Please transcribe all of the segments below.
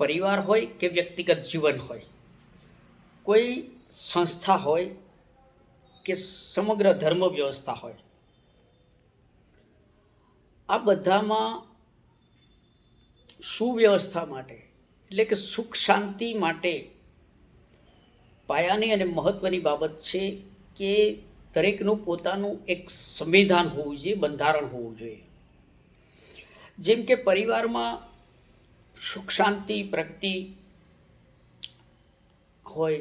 પરિવાર હોય કે વ્યક્તિગત જીવન હોય, કોઈ સંસ્થા હોય કે સમગ્ર ધર્મ વ્યવસ્થા હોય, આ બધામાં સુવ્યવસ્થા માટે, એટલે કે સુખ શાંતિ માટે પાયાની અને મહત્ત્વની બાબત છે કે દરેકનું પોતાનું એક સંવિધાન હોવું જોઈએ, બંધારણ હોવું જોઈએ. જેમ કે પરિવારમાં સુખ શાંતિ, પ્રગતિ હોય,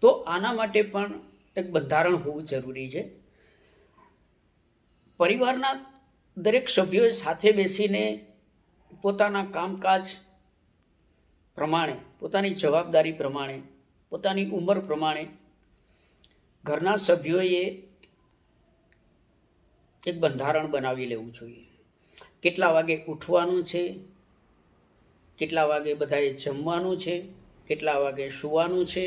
તો આના માટે પણ એક બંધારણ હોવું જરૂરી છે. પરિવારના દરેક સભ્યોએ સાથે બેસીને પોતાના કામકાજ પ્રમાણે, પોતાની જવાબદારી પ્રમાણે, પોતાની ઉંમર પ્રમાણે ઘરના સભ્યોએ એક બંધારણ બનાવી લેવું જોઈએ. કેટલા વાગે ઉઠવાનું છે કેટલા વાગે બધાએ જમવાનું છે, કેટલા વાગે સૂવાનું છે.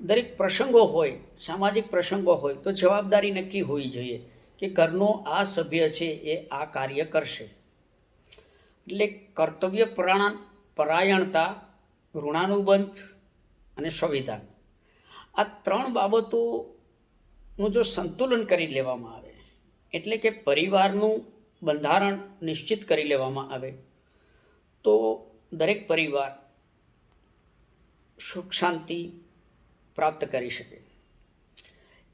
દરેક પ્રસંગો હોય, સામાજિક પ્રસંગો હોય, તો જવાબદારી નક્કી હોવી જોઈએ કે ઘરનો આ સભ્ય છે એ આ કાર્ય કરશે. એટલે કર્તવ્ય પરાણ, પરાયણતા, ઋણાનુબંધ અને સંવિધાન. આ ત્રણ બાબતોનું જો સંતુલન કરી લેવામાં આવે, એટલે કે પરિવારનું બંધારણ નિશ્ચિત કરી લેવામાં આવે તો દરેક પરિવાર સુખ શાંતિ પ્રાપ્ત કરી શકે.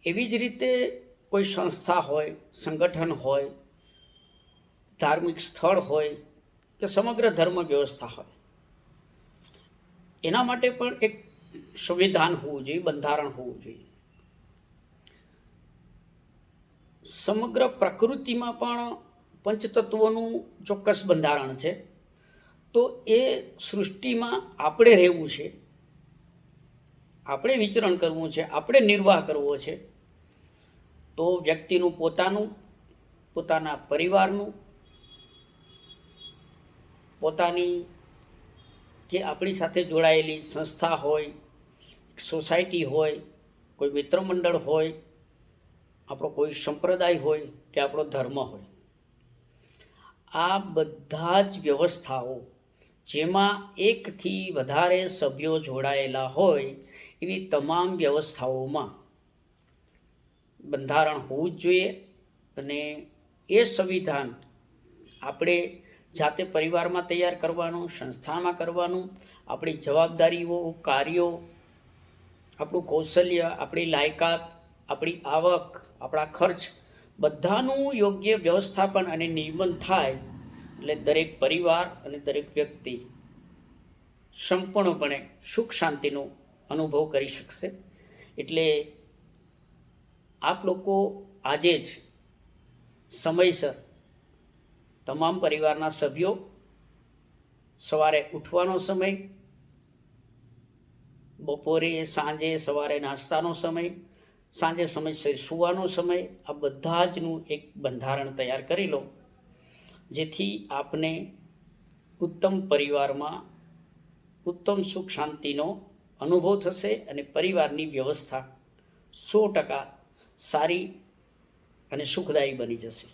એવી જ રીતે કોઈ સંસ્થા હોય, સંગઠન હોય, ધાર્મિક સ્થળ હોય કે સમગ્ર ધર્મ વ્યવસ્થા હોય. એના માટે પણ એક સંવિધાન હોવું જોઈએ, બંધારણ હોવું જોઈએ. સમગ્ર પ્રકૃતિમાં પણ પંચતત્વોનું ચોક્કસ બંધારણ છે. તો એ સૃષ્ટિમાં આપણે રહેવું છે. આપણે વિચરણ કરવું છે, આપણે નિર્વાહ કરવો છે. તો વ્યક્તિનું પોતાનું, પોતાના પરિવારનું, પોતાની કે આપણી સાથે જોડાયેલી સંસ્થા હોય, સોસાયટી હોય, કોઈ મિત્ર મંડળ હોય, આપણો કોઈ સંપ્રદાય હોય કે આપણો ધર્મ હોય. આ બધા જ વ્યવસ્થાઓ જેમાં એકથી વધારે સભ્યો જોડાયેલા હોય એવી તમામ વ્યવસ્થાઓમાં બંધારણ હોવું જ જોઈએ અને એ સંવિધાન આપણે જાતે પરિવારમાં તૈયાર કરવાનું, સંસ્થામાં કરવાનું, આપણી જવાબદારીઓ, કાર્યો, આપણું કૌશલ્ય, આપણી લાયકાત, આપણી આવક, આપણા ખર્ચ બધાનું યોગ્ય વ્યવસ્થાપન અને નિયમન થાય એટલે દરેક પરિવાર અને દરેક વ્યક્તિ સંપૂર્ણપણે સુખ શાંતિનો અનુભવ કરી શકશે. એટલે આપ લોકો આજે જ સમયસર તમામ પરિવારના સભ્યો સવારે ઉઠવાનો સમય, બપોરે, સાંજે સવારે નાસ્તાનો સમય, સાંજે સમયસર સૂવાનો સમય, આ બધા જનું એક બંધારણ તૈયાર કરી લો. જેથી આપને ઉત્તમ પરિવારમાં ઉત્તમ સુખ શાંતિનો અનુભવ થશે અને પરિવારની વ્યવસ્થા સો ટકા સારી અને સુખદાયી બની જશે.